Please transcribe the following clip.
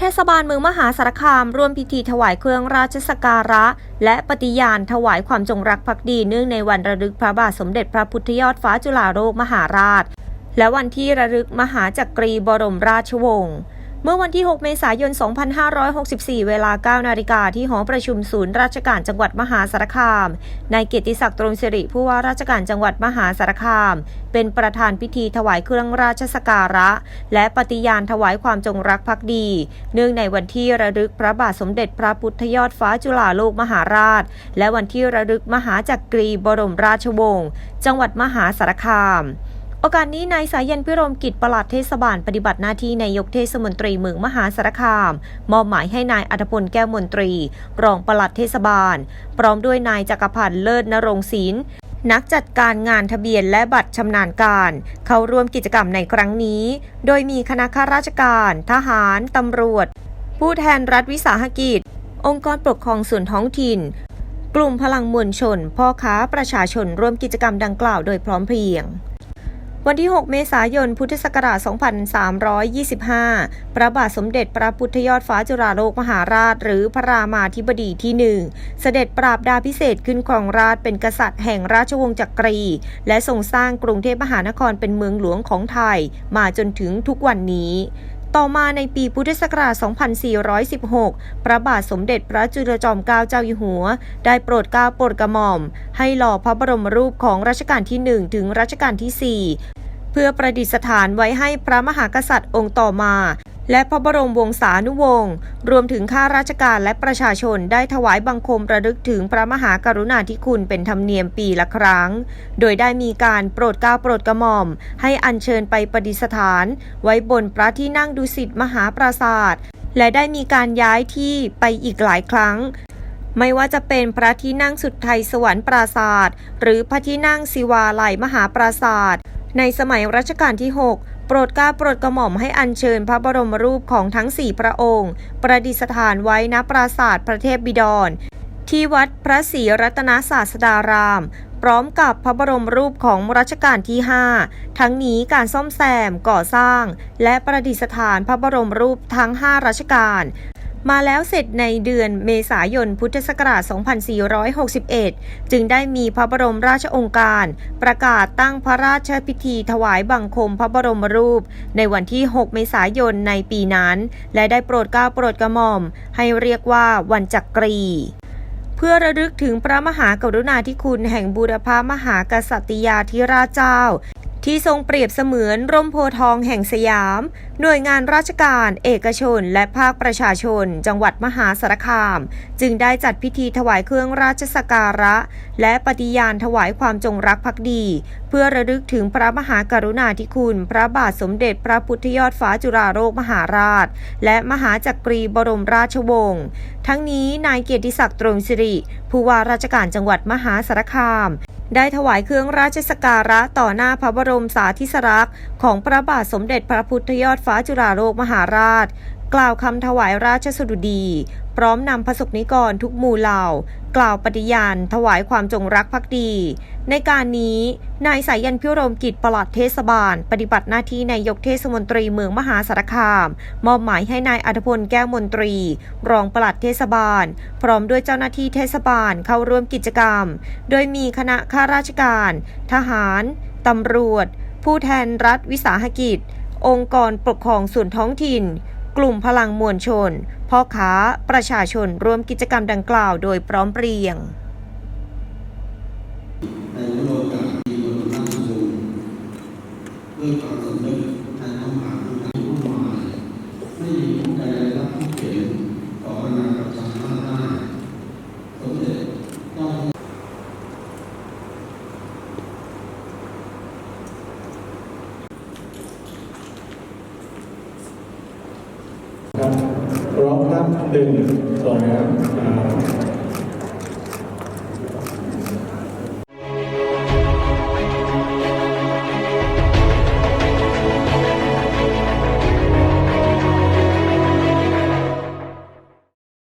เทศบาลเมืองมหาสารคามร่วมพิธีถวายเครื่องราชสกการะ และปฏิญาณถวายความจงรักภักดีเนื่องในวันระลึกพระบาทสมเด็จพระพุทธยอดฟ้าจุฬาโลกมหาราช และวันที่ระลึกมหาจักรีบรมราชวงศ์ เมื่อวันที่ 6 เมษายน 2564 เวลา 9 นาฬิกาที่หอประชุมศูนย์ราชการจังหวัดมหาสารคาม นายเกียรติศักดิ์ตรงสิริผู้ว่าราชการจังหวัดมหาสารคาม เป็นประธานพิธีถวายเครื่องราชสการะ และปฏิญาณถวายความจงรักภักดี เนื่องในวันที่ระลึกพระบาทสมเด็จพระพุทธยอดฟ้าจุฬาโลกมหาราช และวันที่ระลึกมหาจักรีบรมราชวงศ์ จังหวัดมหาสารคาม โอกาสนี้นายสายันพิรมกิจประหลัดเทศบาลปฏิบัติหน้าที่นายกเทศมนตรีเมืองมหาสารคาม มอบหมายให้นายอัธพลแก้วมนตรี รองประหลัดเทศบาล พร้อมด้วยนายจักรพันธ์เลิศนรงศิลป์นักจัดการงานทะเบียนและบัตรชำนาญการ เข้าร่วมกิจกรรมในครั้งนี้ โดยมีคณะข้าราชการ ทหาร ตำรวจ ผู้แทนรัฐวิสาหกิจ องค์กรปกครองส่วนท้องถิ่น กลุ่มพลังมวลชน พ่อค้าประชาชนร่วมกิจกรรมดังกล่าวโดยพร้อมเพรียง วันที่ 6 เมษายน พุทธศักราช 2325 พระบาทสมเด็จพระพุทธยอดฟ้าจุฬาโลกมหาราช หรือพระรามาธิบดีที่หนึ่ง เสด็จปราบดาพิเศษขึ้นครองราชเป็นกษัตริย์แห่งราชวงศ์จักรี และทรงสร้างกรุงเทพมหานครเป็นเมืองหลวงของไทย มาจนถึงทุกวันนี้ ต่อมาในปีพุทธศักราช 2416 พระบาทสมเด็จพระจุลจอมเกล้าเจ้าอยู่หัว ได้โปรดเกล้าโปรดกระหม่อม ให้หล่อพระบรมรูปของรัชกาลที่ 1 ถึงรัชกาลที่ 4 เพื่อประดิษฐานไว้ให้พระมหากษัตริย์องค์ต่อมา และพระบรมวงศานุวงศ์รวมถึงข้าราชการและประชาชนได้ถวายบังคมระลึกถึงพระมหากรุณาธิคุณเป็นธรรมเนียมปีละครั้ง โดยได้มีการโปรดเกล้าโปรดกระหม่อม ให้อัญเชิญไปประดิษฐาน ไว้บนพระที่นั่งดุสิตมหาปราศาสตร์และได้มีการย้ายที่ไปอีกหลายครั้งไม่ว่าจะเป็นพระที่นั่งสุดไทยสวรรค์ปราศาสตร์หรือพระที่นั่งศิวาลัยมหาปราศาสตร์ในสมัยรัชกาลที่ 6 โปรดกล้าโปรดกระหม่อมให้อัญเชิญพระบรมรูปของทั้งสี่พระองค์ ประดิษฐานไว้ณปราสาทพระเทพบิดร ที่วัดพระศรีรัตนศาสดาราม พร้อมกับพระบรมรูปของรัชกาลที่ 5 ทั้งนี้การซ่อมแซมก่อสร้าง และประดิษฐานพระบรมรูปทั้ง 5 รัชกาล มาแล้วเสร็จในเดือนเมษายนพุทธศักราช 2461 จึงได้มีพระบรมราชองค์การ ประกาศตั้งพระราชพิธีถวายบังคมพระบรมรูป ในวันที่ 6 เมษายนในปีนั้น และได้โปรดเกล้าโปรดกระหม่อม ให้เรียกว่าวันจักรีเพื่อระลึกถึงพระมหากรุณาธิคุณแห่งบูรพามหากษัตริยาธิราชเจ้า ที่ทรงเปรียบเสมือนร่มโพทองแห่งสยาม หน่วยงานราชการ เอกชน และภาคประชาชน จังหวัดมหาสารคาม จึงได้จัดพิธีถวายเครื่องราชสักการะ และปฏิญาณถวายความจงรักภักดี เพื่อระลึกถึงพระมหากรุณาธิคุณ พระบาทสมเด็จพระพุทธยอดฟ้าจุฬาโลกมหาราช และมหาจักรีบรมราชวงศ์ทั้งนี้นายเกียรติศักดิ์ตรงสิริผู้ว่าราชการจังหวัดมหาสารคาม ได้ถวายเครื่องราชสกการะต่อหน้าพระบรมสาธิสลักษณ์ของพระบาทสมเด็จพระพุทธยอดฟ้าจุฬาโลกมหาราช กล่าวคำถวายราชสดุดี พร้อมนำพระสกนิกรทุกหมู่เหล่า กล่าวปฏิญาณถวายความจงรักภักดี ในการนี้ นายสายันพิรมกิจปลัดเทศบาล ปฏิบัติหน้าที่นายกเทศมนตรีเมืองมหาสารคาม มอบหมายให้นายอัธพลแก้วมนตรี รองปลัดเทศบาล พร้อมด้วยเจ้าหน้าที่เทศบาลเข้าร่วมกิจกรรม โดยมีคณะข้าราชการ ทหารตำรวจ ผู้แทนรัฐวิสาหกิจ องค์กรปกครองส่วนท้องถิ่น กลุ่มพลังมวลชน พ่อค้า ประชาชนร่วมกิจกรรมดังกล่าวโดยพร้อมเพรียงในโลกการที่บรมราชวงศ์ด้วยความสำนึกในพระมหากรุณาธิคุณหมายไม่มีผู้ใดรับผู้เขียนต่อพระนามประชาชนได้สมเด็จต้อง ครับร้องครับหนึ่งสองสาม